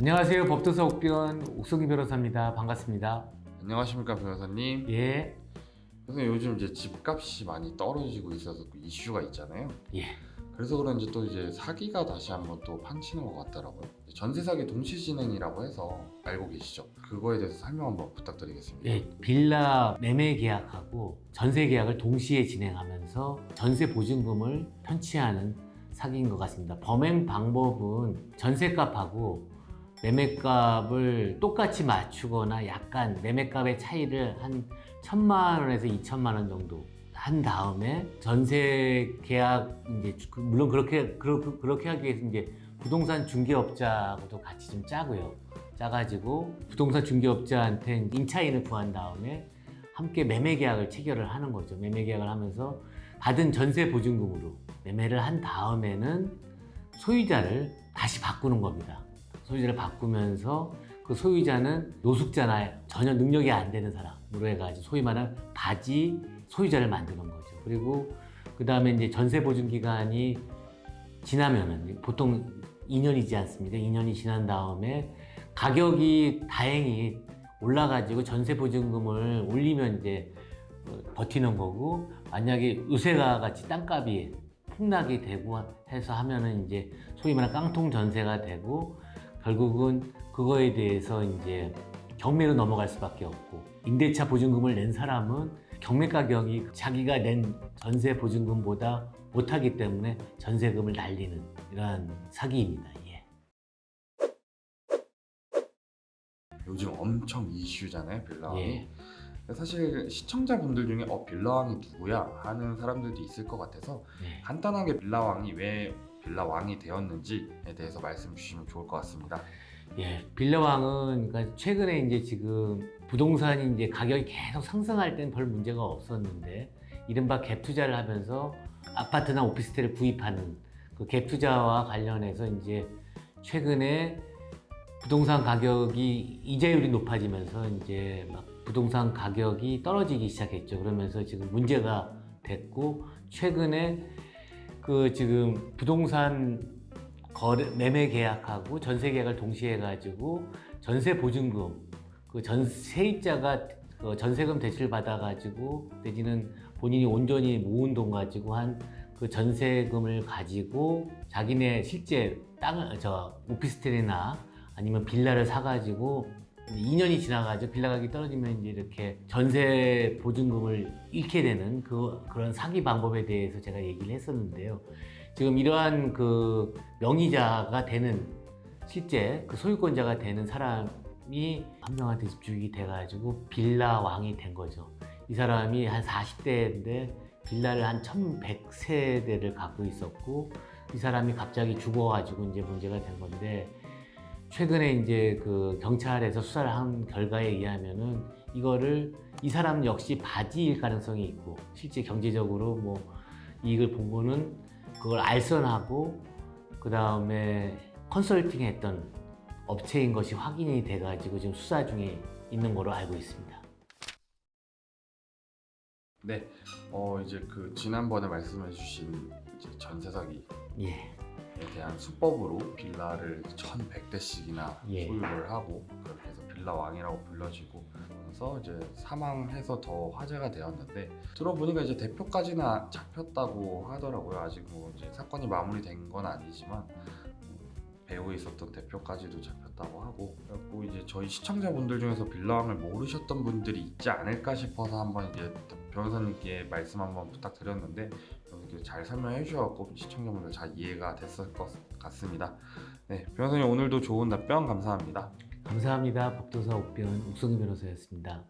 안녕하세요. 법도사 옥변 옥성기 변호사입니다. 반갑습니다. 안녕하십니까 변호사님. 예, 선생님 요즘 이제 집값이 많이 떨어지고 있어서 그 이슈가 있잖아요. 예. 그래서 그런지 또 이제 사기가 다시 한번 또 판치는 것 같더라고요. 전세 사기 동시 진행이라고 해서 알고 계시죠? 그거에 대해서 설명 한번 부탁드리겠습니다. 예, 빌라 매매 계약하고 전세 계약을 동시에 진행하면서 전세 보증금을 편취하는 사기인 것 같습니다. 범행 방법은 전세값하고 매매값을 똑같이 맞추거나 약간 매매값의 차이를 한 천만 원에서 이천만 원 정도 한 다음에 전세 계약 이제 그- 물론 그렇게 그렇게, 그렇게 하기 위해서 이제 부동산 중개업자하고도 같이 좀 짜고요. 짜가지고 부동산 중개업자한테 임차인을 구한 다음에 함께 매매 계약을 체결을 하는 거죠. 매매 계약을 하면서 받은 전세 보증금으로 매매를 한 다음에는 소유자를 다시 바꾸는 겁니다. 소유자를 바꾸면서 그 소유자는 노숙자나 전혀 능력이 안 되는 사람으로 해가지고 소위 말하는 바지 소유자를 만드는 거죠. 그리고 그 다음에 이제 전세 보증 기간이 지나면은 보통 2년이지 않습니까? 2년이 지난 다음에 가격이 다행히 올라가지고 전세 보증금을 올리면 이제 어, 버티는 거고 만약에 요새가 같이 땅값이 폭락이 되고 해서 하면은 이제 소위 말하는 깡통 전세가 되고 결국은 그거에 대해서 이제 경매로 넘어갈 수밖에 없고 임대차 보증금을 낸 사람은 경매 가격이 자기가 낸 전세 보증금보다 못하기 때문에 전세금을 날리는 이러한 사기입니다. 예. 요즘 엄청 이슈잖아요 빌라왕이. 예. 사실 시청자분들 중에 어 빌라왕이 누구야 하는 사람들도 있을 것 같아서 예. 간단하게 빌라왕이 왜 빌라 왕이 되었는지에 대해서 말씀 주시면 좋을 것 같습니다. 예, 빌라왕은 그러니까 최근에 이제 지금 부동산이 이제 가격이 계속 상승할 때는 별 문제가 없었는데 이른바 갭 투자를 하면서 아파트나 오피스텔을 구입하는 그 갭 투자와 관련해서 이제 최근에 부동산 가격이 이자율이 높아지면서 이제 막 부동산 가격이 떨어지기 시작했죠. 그러면서 지금 문제가 됐고 최근에 그 지금 부동산 거래, 매매 계약하고 전세 계약을 동시에 해가지고 전세 보증금 그 전 세입자가 그 전세금 대출 받아가지고 내지는 본인이 온전히 모은 돈 가지고 한 그 전세금을 가지고 자기네 실제 땅을 저 오피스텔이나 아니면 빌라를 사가지고 2년이 지나가지고 빌라 가격이 떨어지면 이제 이렇게 전세 보증금을 잃게 되는 그 그런 사기 방법에 대해서 제가 얘기를 했었는데요. 지금 이러한 그 명의자가 되는 실제 그 소유권자가 되는 사람이 한 명한테 집중이 돼가지고 빌라 왕이 된 거죠. 이 사람이 한 40대인데 빌라를 한 1100세대를 갖고 있었고 이 사람이 갑자기 죽어가지고 이제 문제가 된 건데 최근에 이제 그 경찰에서 수사를 한 결과에 의하면은 이거를 이 사람 역시 바지일 가능성이 있고 실제 경제적으로 뭐 이익을 본 거는 그걸 알선하고 그 다음에 컨설팅 했던 업체인 것이 확인이 돼가지고 지금 수사 중에 있는 거로 알고 있습니다. 네, 어 이제 그 지난번에 말씀해주신 전세 사기에 예, 대한 수법으로 빌라를 1,100대씩이나 예. 소유를 하고 그렇게 해서 빌라 왕이라고 불려지고 그래서 이제 사망해서 더 화제가 되었는데 들어보니까 이제 대표까지는 잡혔다고 하더라고요. 아직 뭐 이제 사건이 마무리된 건 아니지만 배우에 있었던 대표까지도 잡혔다고 하고 그리고 이제 저희 시청자분들 중에서 빌라왕을 모르셨던 분들이 있지 않을까 싶어서 한번 이제 변호사님께 말씀 한번 부탁드렸는데 이렇게 잘 설명해 주셔서 시청자분들 잘 이해가 됐을 것 같습니다. 네, 변호사님 오늘도 좋은 답변 감사합니다. 감사합니다. 법도사 옥변 옥성희 변호사였습니다.